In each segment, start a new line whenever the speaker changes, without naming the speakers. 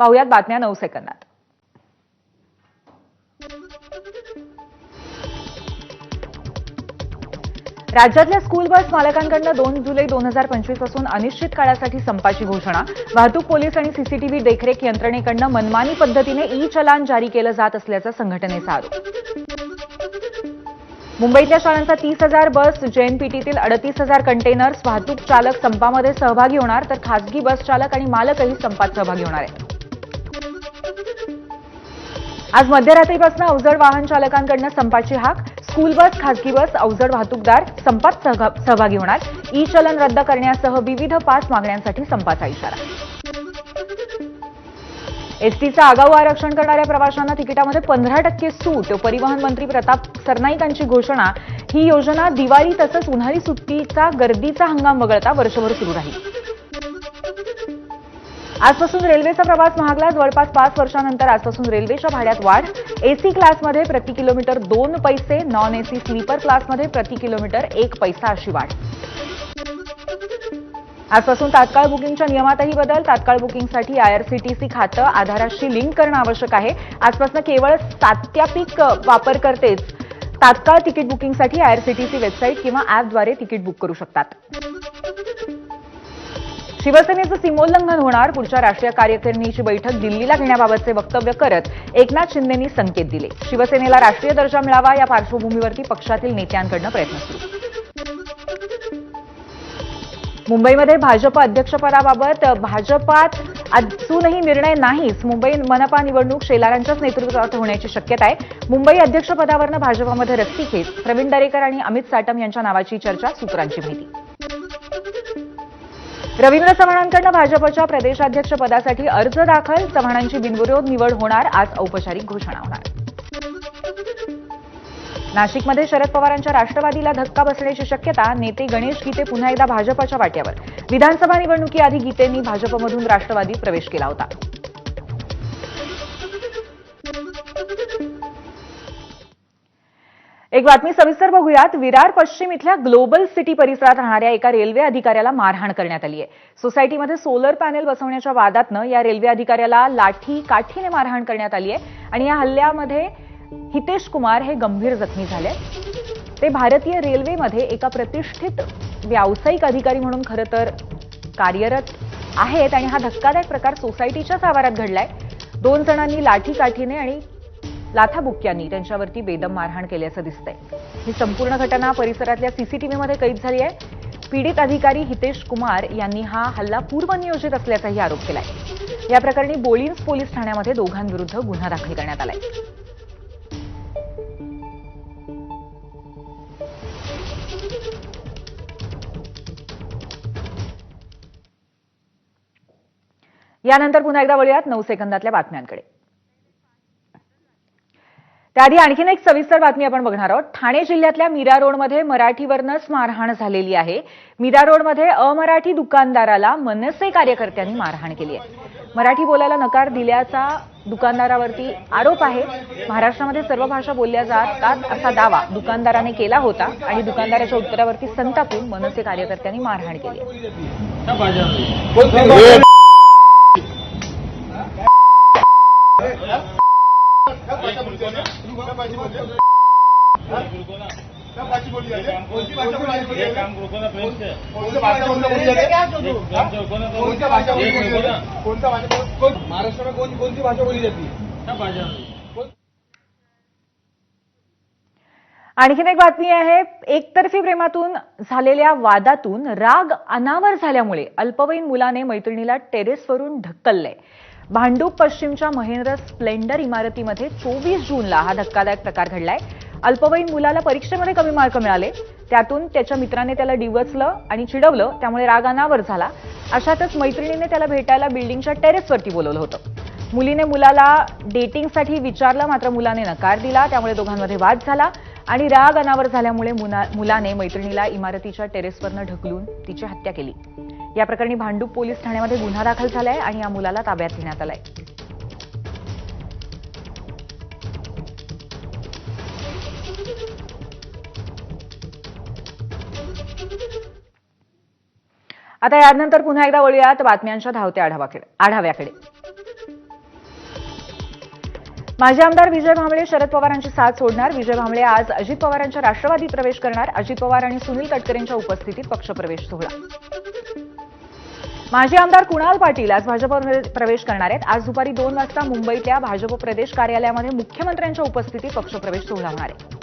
पाहुयात बातम्या नऊ सेकंदात. राज्यातल्या स्कूल बस मालकांकडनं दोन जुलै दोन हजार पंचवीसपासून अनिश्चित काळासाठी संपाची घोषणा. वाहतूक पोलीस आणि सीसीटीव्ही देखरेख यंत्रणेकडनं मनमानी पद्धतीने ई चलान जारी केलं जात असल्याचा संघटनेचा आरोप. मुंबईतल्या शाळांचा तीस हजार बस जेएनपीटीतील अडतीस हजार कंटेनर्स वाहतूक चालक संपामध्ये सहभागी होणार तर खासगी बस चालक आणि मालकही संपात सहभागी होणार आहेत. आज मध्यरात्रीपासून अवजड वाहन चालकांकडनं संपाची हाक स्कूल बस खासगी बस अवजड वाहतूकदार संपात सहभागी होणार. ई चलन रद्द करण्यासह विविध पाच मागण्यांसाठी संपाचा इशारा. एसटीचं आगाऊ आरक्षण करणाऱ्या प्रवाशांना तिकिटामध्ये पंधरा टक्के सूट. परिवहन मंत्री प्रताप सरनाईकांची घोषणा. ही योजना दिवाळी तसंच उन्हाळी सुट्टीचा गर्दीचा हंगाम वगळता वर्षभर सुरू राहील. आजपासून रेल्वेचा प्रवास महागला. जवळपास पाच वर्षानंतर आजपासून रेल्वेच्या भाड्यात वाढ. एसी क्लासमध्ये प्रति किलोमीटर दोन पैसे नॉन एसी स्लीपर क्लासमध्ये प्रति किलोमीटर एक पैसा अशी वाढ. आजपासून तात्काळ बुकिंगच्या नियमातही बदल. तात्काळ बुकिंगसाठी आयआरसीटीसी खातं आधाराशी लिंक करणं आवश्यक आहे. आजपासून केवळ सात्यापिक वापरकर्तेच तात्काळ तिकीट बुकिंगसाठी आयआरसीटीसी वेबसाईट किंवा ॲपद्वारे तिकीट बुक करू शकतात. शिवसेनेचं सीमोल्लंघन होणार. पुढच्या राष्ट्रीय कार्यकारिणीची बैठक दिल्लीला घेण्याबाबतचे वक्तव्य करत एकनाथ शिंदेंनी संकेत दिले. शिवसेनेला राष्ट्रीय दर्जा मिळावा या पार्श्वभूमीवरती पक्षातील नेत्यांकडनं प्रयत्न सुरू. मुंबईमध्ये भाजप अध्यक्षपदाबाबत भाजपात अजूनही निर्णय नाहीच. मुंबई मनपा निवडणूक शेलारांच्याच नेतृत्वात होण्याची शक्यता आहे मुंबई अध्यक्षपदावरनं भाजपामध्ये रस्तीखेच प्रवीण दरेकर आणि अमित साटम यांच्या नावाची चर्चा सूत्रांची माहिती. रवींद्र चव्हाणांकडनं भाजपच्या प्रदेशाध्यक्षपदासाठी अर्ज दाखल. चव्हाणांची बिनविरोध निवड होणार आज औपचारिक घोषणा होणार. नाशिकमध्ये शरद पवारांच्या राष्ट्रवादीला धक्का बसण्याची शक्यता नेते गणेश गीते पुन्हा एकदा भाजपच्या वाट्यावर. विधानसभा निवडणुकीआधी गीतेंनी भाजपमधून राष्ट्रवादीत प्रवेश केला होता. एक बातमी सविस्तर बघूयात. विरार पश्चिम इथल्या ग्लोबल सिटी परिसरात राहणाऱ्या एका रेल्वे अधिकाऱ्याला मारहाण करण्यात आली आहे. सोसायटीमध्ये सोलर पॅनेल बसवण्याच्या वादातनं या रेल्वे अधिकाऱ्याला लाठी काठीने मारहाण करण्यात आली आहे आणि या हल्ल्यामध्ये हितेश कुमार हे गंभीर जखमी झाले ते भारतीय रेल्वेमध्ये एका प्रतिष्ठित व्यावसायिक अधिकारी म्हणून खरं तर कार्यरत आहेत आणि हा धक्कादायक प्रकार सोसायटीच्याच आवारात घडलाय. दोन जणांनी लाठी काठीने आणि लाथाबुक्क्यांनी त्यांच्यावरती बेदम मारहाण केल्याचं दिसतंय. ही संपूर्ण घटना परिसरातल्या सीसीटीव्हीमध्ये कैद झाली आहे. पीडित अधिकारी हितेश कुमार यांनी हा हल्ला पूर्वनियोजित असल्याचाही आरोप केलाय. या प्रकरणी बोलिन्स पोलीस ठाण्यामध्ये दोघांविरुद्ध गुन्हा दाखल करण्यात आलाय. यानंतर पुन्हा एकदा वळूयात नऊ सेकंदातल्या बातम्यांकडे. त्याआधी आणखीन एक सविस्तर बातमी आपण बघणार आहोत. ठाणे जिल्ह्यातल्या मीरा रोडमध्ये मराठीवरनच मारहाण झालेली आहे. मीरा रोडमध्ये अमराठी दुकानदाराला मनसे कार्यकर्त्यांनी मारहाण केली आहे. मराठी बोलायला नकार दिल्याचा दुकानदारावरती आरोप आहे. महाराष्ट्रामध्ये सर्व भाषा बोलल्या जातात असा दावा दुकानदाराने केला होता आणि दुकानदाराच्या उत्तरावरती संतापून मनसे कार्यकर्त्यांनी मारहाण केली आहे
ये काम रुको ना प्रेम से
कोणत्या भाषा बोली जाते कोणत्या भाषा भाषा बोल- भाषा
आणखीन एक बातमी आहे. एकतर्फी प्रेमातून झालेल्या वादातून राग अनावर झाल्यामुळे अल्पवयीन मुलाने मैत्रिणीला टेरेसवरून ढकललंय भांडूप पश्चिमच्या महेंद्र स्प्लेंडर इमारतीमध्ये चोवीस जूनला हा धक्कादायक प्रकार घडलाय. अल्पवयीन मुलाला परीक्षेमध्ये कमी मार्क मिळाले. त्यातून त्याच्या मित्राने त्याला डिवचलं आणि चिडवलं त्यामुळे राग अनावर झाला. अशातच मैत्रिणीने त्याला भेटायला बिल्डिंगच्या टेरेसवरती बोलवलं होतं. मुलीने मुलाला डेटिंगसाठी विचारलं मात्र मुलाने नकार दिला त्यामुळे दोघांमध्ये वाद झाला आणि राग अनावर झाल्यामुळे मुलाने मैत्रिणीला इमारतीच्या टेरेसवरनं ढकलून तिची हत्या केली. या प्रकरणी भांडूप पोलीस ठाण्यामध्ये गुन्हा दाखल झालाय आणि या मुलाला ताब्यात घेण्यात आलाय. आता यानंतर पुन्हा एकदा वळूयात बातम्यांच्या धावत्या आढावाकडे आढाव्याकडे. माजी आमदार विजय भांबळे शरद पवारांची साथ सोडणार. विजय भांबळे आज अजित पवारांच्या राष्ट्रवादीत प्रवेश करणार. अजित पवार आणि सुनील तटकरेंच्या उपस्थितीत पक्षप्रवेश सोहळा. माजी आमदार कुणाल पाटील आज भाजपमध्ये प्रवेश करणार आहेत. आज दुपारी दोन वाजता मुंबईतल्या भाजप प्रदेश कार्यालयामध्ये मुख्यमंत्र्यांच्या उपस्थितीत पक्षप्रवेश सोहळा होणार आहे.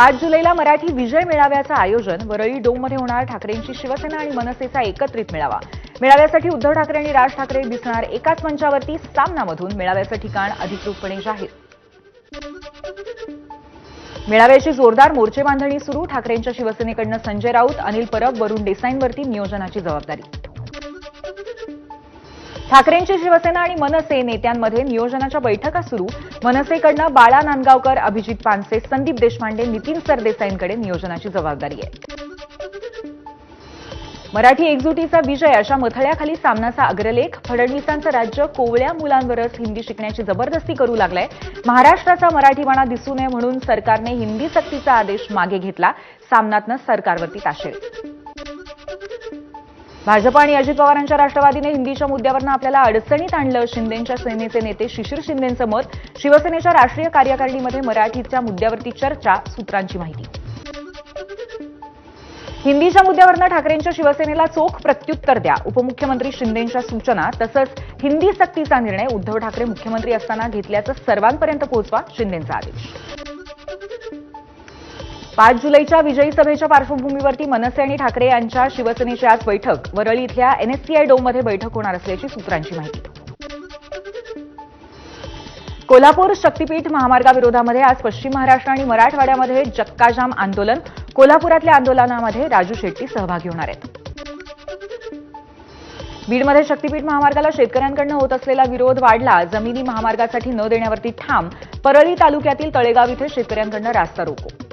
पाच जुलैला मराठी विजय मेळाव्याचं आयोजन वरळी डोममध्ये होणार ठाकरेंची शिवसेना आणि मनसेचा एकत्रित मेळावा. मेळाव्यासाठी उद्धव ठाकरे आणि राज ठाकरे दिसणार एकाच मंचावरती सामनामधून मेळाव्याचं ठिकाण अधिकृतपणे जाहीर. मेळाव्याची जोरदार मोर्चे बांधणी सुरू ठाकरेंच्या शिवसेनेकडनं संजय राऊत अनिल परब वरुण देसाईंवरती नियोजनाची जबाबदारी. ठाकरेंची शिवसेना आणि मनसे नेत्यांमध्ये नियोजनाच्या बैठका सुरू. मनसेकडनं बाळा नांदगावकर अभिजित पानसे संदीप देशपांडे नितीन सरदेसाईंकडे नियोजनाची जबाबदारी आहे. मराठी एकजुटीचा विजय अशा मथळ्याखाली सामनाचा अग्रलेख. फडणवीसांचं राज्य कोवळ्या मुलांवरच हिंदी शिकण्याची जबरदस्ती करू लागलाय. महाराष्ट्राचा मराठीपणा दिसू नये म्हणून सरकारने हिंदी सक्तीचा आदेश मागे घेतला. सामनातनं सरकारवरती ताशेरे भाजप आणि अजित पवारांच्या राष्ट्रवादीने हिंदीच्या मुद्द्यावरनं आपल्याला अडचणीत आणलं. शिंदेच्या सेनेचे नेते शिशिर शिंदेचं मत. शिवसेनेच्या राष्ट्रीय कार्यकारिणीमध्ये मराठीच्या मुद्द्यावरती चर्चा सूत्रांची माहिती. हिंदीच्या मुद्द्यावरनं ठाकरेंच्या शिवसेनेला चोख प्रत्युत्तर द्या. उपमुख्यमंत्री शिंदेंच्या सूचना तसंच हिंदी सक्तीचा निर्णय. उद्धव ठाकरे मुख्यमंत्री असताना घेतल्याचं सर्वांपर्यंत पोहोचवा शिंदेंचा आदेश. पाच जुलैच्या विजयी सभेच्या पार्श्वभूमीवरती मनसे आणि ठाकरे यांच्या शिवसेनेची आज बैठक. वरळी इथल्या एनएससीआय डोममध्ये बैठक होणार असल्याची सूत्रांची माहिती. कोल्हापूर शक्तीपीठ महामार्गाविरोधामध्ये आज पश्चिम महाराष्ट्र आणि मराठवाड्यामध्ये जक्काजाम आंदोलन. कोल्हापुरातल्या आंदोलनामध्ये राजू शेट्टी सहभागी होणार आहेत. बीडमध्ये शक्तीपीठ महामार्गाला शेतकऱ्यांकडनं होत असलेला विरोध वाढला. जमिनी महामार्गासाठी न देण्यावरती ठाम. परळी तालुक्यातील तळेगाव इथे शेतकऱ्यांकडनं रास्ता रोको.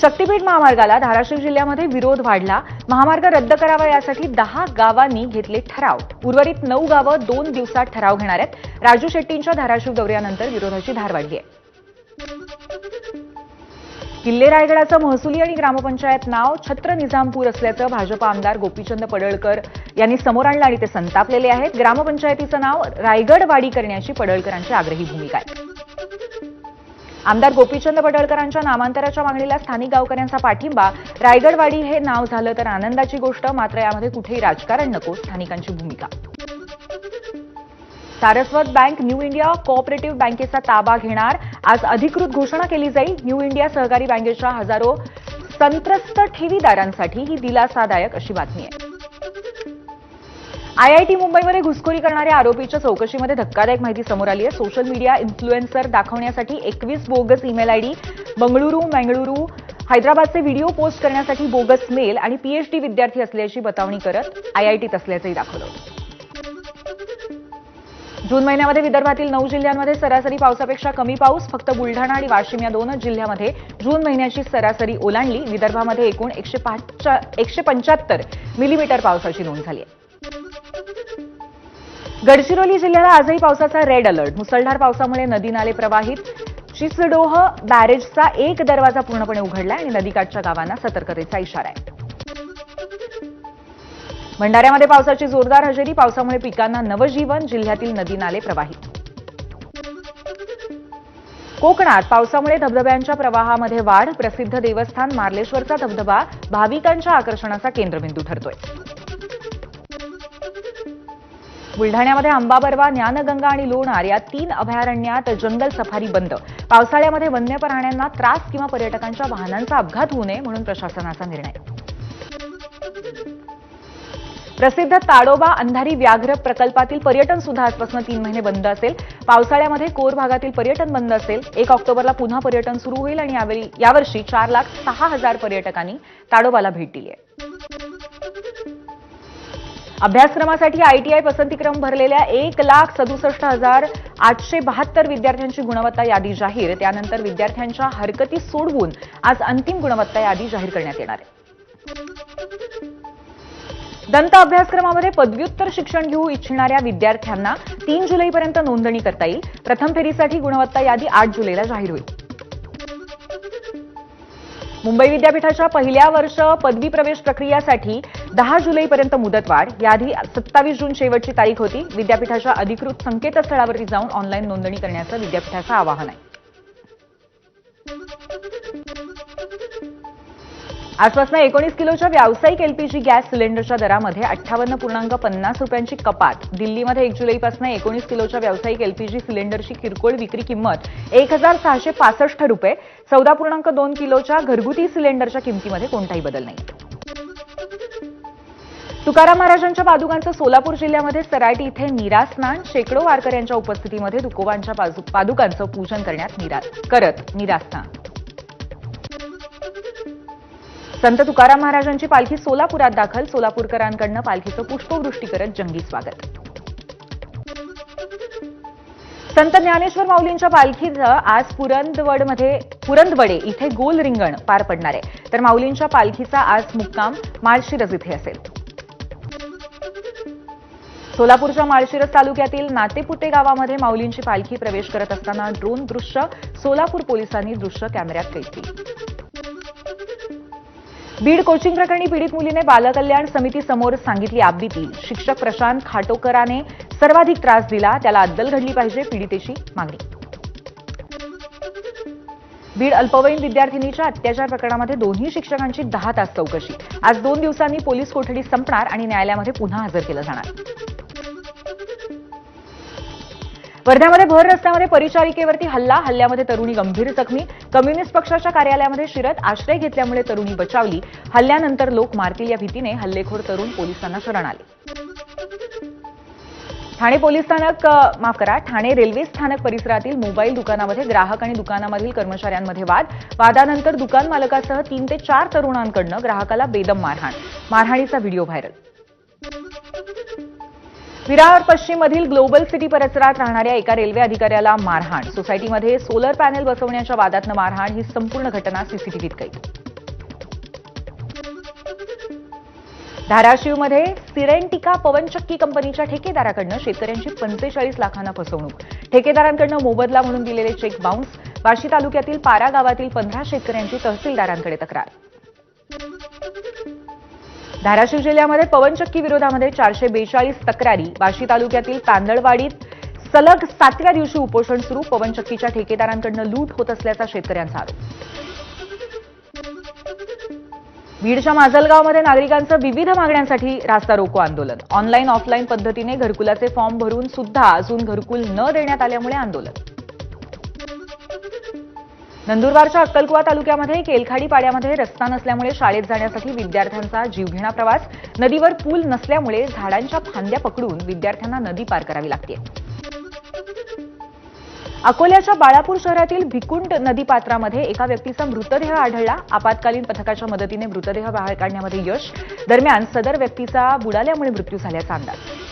शक्तीपीठ महामार्गाला धाराशिव जिल्ह्यामध्ये विरोध वाढला. महामार्ग रद्द करावा यासाठी दहा गावांनी घेतले ठराव. उर्वरित नऊ गावं दोन दिवसात ठराव घेणार आहेत. राजू शेट्टींच्या धाराशिव दौऱ्यानंतर विरोधाची धार वाढली आहे. किल्ले रायगडाचं महसुली आणि ग्रामपंचायत नाव छत्र निजामपूर असल्याचं भाजप आमदार गोपीचंद पडळकर यांनी समोर आणलं आणि ते संतापलेले आहेत. ग्रामपंचायतीचं नाव रायगडवाडी करण्याची पडळकरांची आग्रही भूमिका आहे. आमदार गोपीचंद पडळकरांच्या नामांतराच्या मागणीला स्थानिक गावकऱ्यांचा पाठिंबा. रायगडवाडी हे नाव झालं तर आनंदाची गोष्ट मात्र यामध्ये कुठेही राजकारण नको स्थानिकांची भूमिका. Saraswat bank new India cooperative बँकेचा ताबा घेणार. आज अधिकृत घोषणा केली जाईल. न्यू इंडिया सहकारी बँकेच्या हजारो संत्रस्त ठेवीदारांसाठी ही दिलासादायक अशी बातमी आहे. आयआयटी मुंबईमध्ये घुसखोरी करणाऱ्या आरोपीच्या चौकशीमध्ये धक्कादायक माहिती समोर आली आहे. सोशल मीडिया इन्फ्लुएन्सर दाखवण्यासाठी एकवीस bogus email ID Bengaluru Mangaluru हैदराबादचे व्हिडिओ पोस्ट करण्यासाठी बोगस मेल आणि पीएचडी विद्यार्थी असल्याची बतावणी करत आयआयटीत असल्याचंही दाखवलं. जून महिन्यामध्ये विदर्भातील नऊ जिल्ह्यांमध्ये सरासरी पावसापेक्षा कमी पाऊस फक्त बुलढाणा आणि वाशिम या दोनच जिल्ह्यामध्ये जून महिन्याची सरासरी ओलांडली. विदर्भामध्ये एकूण एकशे एकशे पंच्याहत्तर मिलीमीटर पावसाची नोंद झाली आहे. गडचिरोली जिल्ह्याला आजही पावसाचा रेड अलर्ट मुसळधार पावसामुळे नदी नाले प्रवाहित. चिचडोह बॅरेजचा एक दरवाजा पूर्णपणे उघडला आणि नदीकाठच्या गावांना सतर्कतेचा इशारा आहे. भंडाऱ्यामध्ये पावसाची जोरदार हजेरी. पावसामुळे पिकांना नवजीवन. जिल्ह्यातील नदी नाले प्रवाहित. कोकणात पावसामुळे धबधब्यांच्या प्रवाहामध्ये वाढ. प्रसिद्ध देवस्थान मार्लेश्वरचा धबधबा भाविकांच्या आकर्षणाचा केंद्रबिंदू ठरतोय. बुलढाण्यामध्ये अंबाबरवा ज्ञानगंगा आणि लोणार या तीन अभयारण्यात जंगल सफारी बंद. पावसाळ्यामध्ये वन्य प्राण्यांना त्रास किंवा पर्यटकांच्या वाहनांचा अपघात होऊ नये म्हणून प्रशासनाचा निर्णय. प्रसिद्ध ताडोबा अंधारी व्याघ्र प्रकल्पातील पर्यटन सुद्धा आजपासून तीन महिने बंद असेल. पावसाळ्यामध्ये कोर भागातील पर्यटन बंद असेल. एक ऑक्टोबरला पुन्हा पर्यटन सुरू होईल आणि यावेळी यावर्षी चार लाख सहा हजार पर्यटकांनी ताडोबाला भेट दिली आहे. अभ्यासक्रमासाठी आयटीआय पसंतीक्रम भरलेल्या एक लाख सदुसष्ट हजार आठशे बहात्तर विद्यार्थ्यांची गुणवत्ता यादी जाहीर. त्यानंतर विद्यार्थ्यांच्या हरकती सोडवून आज अंतिम गुणवत्ता यादी जाहीर करण्यात येणार आहे. दंत अभ्यासक्रमामध्ये पदव्युत्तर शिक्षण घेऊ इच्छिणाऱ्या विद्यार्थ्यांना तीन जुलैपर्यंत नोंदणी करता येईल. प्रथम फेरीसाठी गुणवत्ता यादी आठ जुलैला जाहीर होईल. मुंबई विद्यापीठाच्या पहिल्या वर्ष पदवी प्रवेश प्रक्रियासाठी दहा जुलैपर्यंत मुदतवाढ. याआधी सत्तावीस जून शेवटची तारीख होती. विद्यापीठाच्या अधिकृत संकेतस्थळावरती जाऊन ऑनलाईन नोंदणी करण्याचं विद्यापीठाचं आवाहन आहे. आजपासून एकोणीस किलोच्या व्यावसायिक एलपीजी गॅस सिलेंडरच्या दरामध्ये अठ्ठावन्न पूर्णांक पन्नास रुपयांची कपात. दिल्लीमध्ये एक जुलैपासून एकोणीस किलोच्या व्यावसायिक एलपीजी सिलेंडरची किरकोळ विक्री किंमत एक हजार सहाशे पासष्ट रुपये. चौदा पूर्णांक दोन किलोच्या घरगुती सिलेंडरच्या किमतीमध्ये कोणताही बदल नाही. तुकाराम महाराजांच्या पादुकांचं सोलापूर जिल्ह्यामध्ये सराटी इथे निरास्नान शेकडो वारकऱ्यांच्या उपस्थितीमध्ये तुकोबांच्या पादुकांचं पूजन करण्यात निरा करत निरास्नान संत तुकाराम महाराजांची पालखी सोलापुरात दाखल. सोलापूरकरांकडनं पालखीचं पुष्पवृष्टी करत जंगी स्वागत. संत ज्ञानेश्वर माऊलींच्या पालखीचं आज पुरंदवडमध्ये पुरंदवडे इथे गोल रिंगण पार पडणार आहे. तर माऊलींच्या पालखीचा आज मुक्काम माळशिरस इथे असेल. सोलापूरच्या माळशिरस तालुक्यातील नातेपुते गावामध्ये माऊलींची पालखी प्रवेश करत असताना ड्रोन दृश्य सोलापूर पोलिसांनी दृश्य कॅमेऱ्यात कैद बीड कोचिंग प्रकरणी पीडित मुलीने बालकल्याण समिती समोर सांगितली आपबीती. शिक्षक प्रशांत खाटोकराने सर्वाधिक त्रास दिला त्याला अद्दल घडली पाहिजे पीडितेची मागणी. बीड अल्पवयीन विद्यार्थिनीच्या अत्याचार प्रकरणामध्ये दोन्ही शिक्षकांची दहा तास चौकशी. आज दोन दिवसांनी पोलीस कोठडी संपणार आणि न्यायालयामध्ये पुन्हा हजर केलं जाणार. वर्ध्यामध्ये भर रस्त्यामध्ये परिचारिकेवरती हल्ला हल्ल्यामध्ये तरुणी गंभीर जखमी. कम्युनिस्ट पक्षाच्या कार्यालयामध्ये शिरत आश्रय घेतल्यामुळे तरुणी बचावली. हल्ल्यानंतर लोक मारतील या भीतीने हल्लेखोर तरुण पोलिसांना शरण आले ठाणे पोलीस स्थानक माफ करा ठाणे रेल्वे स्थानक परिसरातील मोबाईल दुकानामध्ये ग्राहक आणि दुकानामधील कर्मचाऱ्यांमध्ये वाद. वादानंतर दुकान मालकासह तीन ते चार तरुणांकडनं ग्राहकाला बेदम मारहाण. मारहाणीचा व्हिडिओ व्हायरल. विरार पश्चिममधील ग्लोबल सिटी परिसरात राहणाऱ्या एका रेल्वे अधिकाऱ्याला मारहाण. सोसायटीमध्ये सोलर पॅनेल बसवण्याच्या वादातनं मारहाण ही संपूर्ण घटना सीसीटीव्हीत कैद. धाराशिवमध्ये सिरेंटिका पवनचक्की कंपनीच्या ठेकेदाराकडनं शेतकऱ्यांची पंचेचाळीस लाखांना फसवणूक. ठेकेदारांकडनं मोबदला म्हणून दिलेले चेक बाउन्स वाशी तालुक्यातील पारा गावातील पंधरा शेतकऱ्यांची तहसीलदारांकडे तक्रार. धाराशिव जिल्ह्यामध्ये पवनचक्की विरोधामध्ये चारशे बेचाळीस तक्रारी. वाशी तालुक्यातील तांदळवाडीत सलग सातव्या दिवशी उपोषण सुरू. पवनचक्कीच्या ठेकेदारांकडनं लूट होत असल्याचा शेतकऱ्यांचा आरोप. बीडच्या माजलगावमध्ये नागरिकांचं विविध मागण्यांसाठी रास्ता रोको आंदोलन. ऑनलाईन ऑफलाईन पद्धतीने घरकुलाचे फॉर्म भरून सुद्धा अजून घरकुल न देण्यात आल्यामुळे आंदोलन. नंदुरबारच्या अक्कलकुवा तालुक्यामध्ये केलखाडी पाड्यामध्ये रस्ता नसल्यामुळे शाळेत जाण्यासाठी विद्यार्थ्यांचा जीवघेणा प्रवास नदीवर पूल नसल्यामुळे झाडांच्या फांद्या पकडून विद्यार्थ्यांना नदी पार करावी लागते. अकोल्याच्या बाळापूर शहरातील भिकुंड नदीपात्रामध्ये एका व्यक्तीचा मृतदेह आढळला. आपत्कालीन पथकाच्या मदतीने मृतदेह बाहेर काढण्यामध्ये यश दरम्यान सदर व्यक्तीचा बुडाल्यामुळे मृत्यू झाल्याचा अंदाज.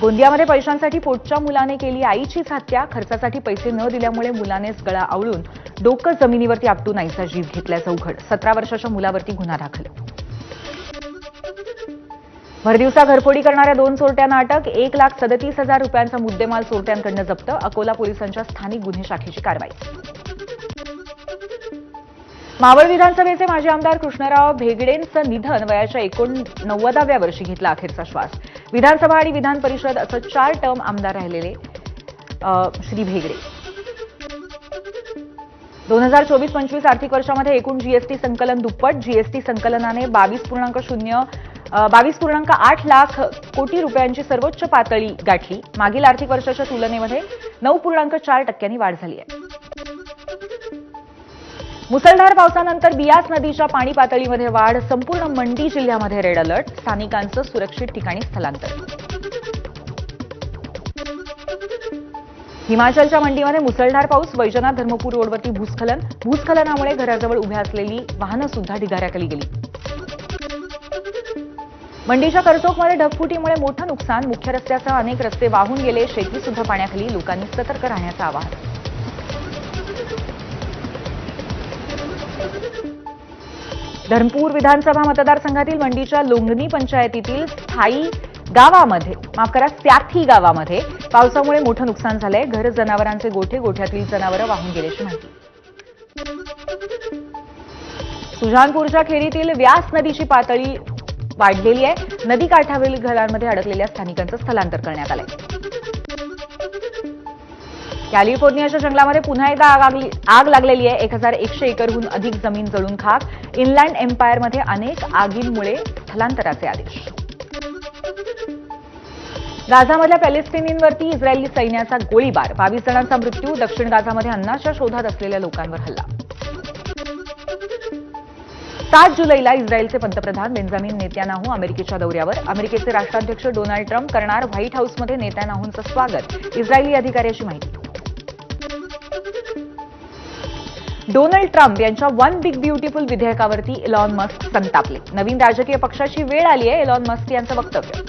गोंदियामध्ये पैशांसाठी पोटच्या मुलाने केली आईचीच हत्या. खर्चासाठी पैसे न दिल्यामुळे मुलानेच गळा आवळून डोकं जमिनीवरती आपटून आईचा जीव घेतल्याचं उघड सतरा वर्षाच्या मुलावरती गुन्हा दाखल. भरदिवसा घरफोडी करणाऱ्या दोन चोरट्यांना अटक एक लाख सदतीस हजार रुपयांचा मुद्देमाल चोरट्यांकडनं जप्त. अकोला पोलिसांच्या स्थानिक गुन्हे शाखेची कारवाई. मावळ विधानसभेचे माजी आमदार कृष्णराव भेगडेंचं निधन वयाच्या एकोणनव्वदाव्या वर्षी घेतला अखेरचा श्वास. विधानसभा आणि विधान परिषद असं चार टर्म आमदार राहिलेले श्री भेगडे. दोन हजार चोवीस पंचवीस आर्थिक वर्षामध्ये एकूण जीएसटी संकलन दुप्पट. जीएसटी संकलनाने बावीस पूर्णांक शून्य बावीस पूर्णांक आठ लाख कोटी रुपयांची सर्वोच्च पातळी गाठली. मागील आर्थिक वर्षाच्या तुलनेमध्ये नऊ पूर्णांक चार टक्क्यांनी वाढ झाली आहे. मुसळधार पावसानंतर बियास नदीच्या पाणी पातळीमध्ये वाढ संपूर्ण मंडी जिल्ह्यामध्ये रेड अलर्ट स्थानिकांचं सुरक्षित ठिकाणी स्थलांतर. हिमाचलच्या मंडीमध्ये मुसळधार पाऊस वैजनाथ धर्मपूर रोडवरती भूस्खलन. भूस्खलनामुळे घराजवळ उभ्या असलेली वाहनं सुद्धा ढिगाऱ्याखाली गेली. मंडीच्या करचोकमध्ये ढगफुटीमुळे मोठं नुकसान. मुख्य रस्त्यासह अनेक रस्ते वाहून गेले. शेती सुद्धा पाण्याखाली लोकांनी सतर्क राहण्याचं आवाहन. धर्मपूर विधानसभा मतदारसंघातील मंडीच्या लोंगणी पंचायतीतील स्थायी गावामध्ये माफ करा स्याथी गावामध्ये पावसामुळे मोठं नुकसान झालंय. घर जनावरांचे गोठे गोठ्यातील जनावरं वाहून गेल्याची माहिती. सुजानपूरच्या खेरीतील व्यास नदीची पातळी वाढलेली आहे. नदी काठावरील घरांमध्ये अडकलेल्या स्थानिकांचं स्थलांतर करण्यात आलंय. कॅलिफोर्नियाच्या जंगलामध्ये पुन्हा एकदा आग लागली- आग लागलेली आहे. एक हजार एकशे एकरहून अधिक जमीन जळून खाक. इनलँड एम्पायरमध्ये अनेक आगींमुळे स्थलांतराचे आदेश. गाझामधल्या पॅलेस्टिनींवरती इस्रायली सैन्याचा गोळीबार. बावीस जणांचा मृत्यू. दक्षिण गाझामध्ये अन्नाच्या शोधात असलेल्या लोकांवर हल्ला. सात जुलैला इस्रायलचे पंतप्रधान बेंजामिन नेत्यानाहू अमेरिकेच्या दौऱ्यावर. अमेरिकेचे राष्ट्राध्यक्ष डोनाल्ड ट्रम्प करणार व्हाईट हाऊसमध्ये नेत्यानाहूंचं स्वागत. इस्रायली अधिकाऱ्याची माहिती डोनाल्ड ट्रम्प यांच्या वन बिग ब्युटिफुल विधेयकावरती इलॉन मस्क संतापले. नवीन राजकीय पक्षाची वेळ आली आहे इलॉन मस्क यांचं वक्तव्य.